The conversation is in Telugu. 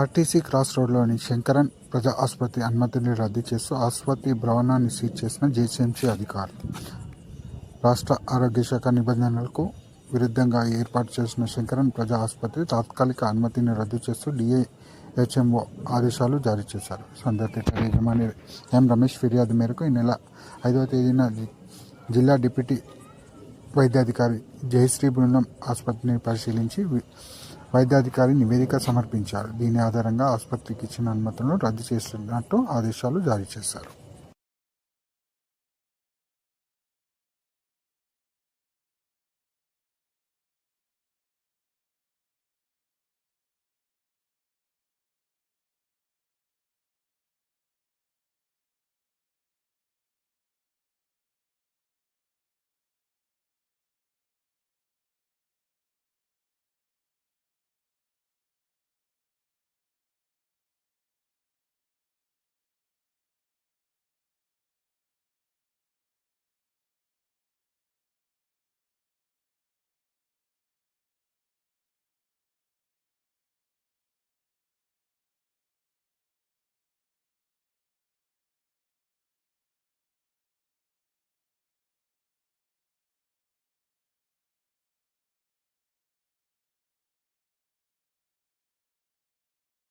ఆర్టీసీ క్రాస్ రోడ్లోని శంకరన్ ప్రజా ఆసుపత్రి అనుమతిని రద్దు చేస్తూ ఆసుపత్రి భవనాన్ని సీజ్ చేసిన జేసీఎంసీ అధికారులు రాష్ట్ర ఆరోగ్య శాఖ నిబంధనలకు విరుద్ధంగా ఏర్పాటు చేసిన శంకరన్ ప్రజా ఆసుపత్రి తాత్కాలిక అనుమతిని రద్దు చేస్తూ డిఐహెచ్ఎంఓ ఆదేశాలు జారీ చేశారు. సందర్ థియేటర్ యజమాని ఎం రమేష్ ఫిర్యాదు మేరకు ఈ నెల ఐదవ తేదీన జిల్లా డిప్యూటీ వైద్యాధికారి జయశ్రీ బృందం ఆసుపత్రిని పరిశీలించి వైద్యాధికారి నివేదిక సమర్పించారు. దీని ఆధారంగా ఆసుపత్రికి ఇచ్చిన అనుమతులను రద్దు చేస్తున్నట్టు ఆదేశాలు జారీ చేశారు.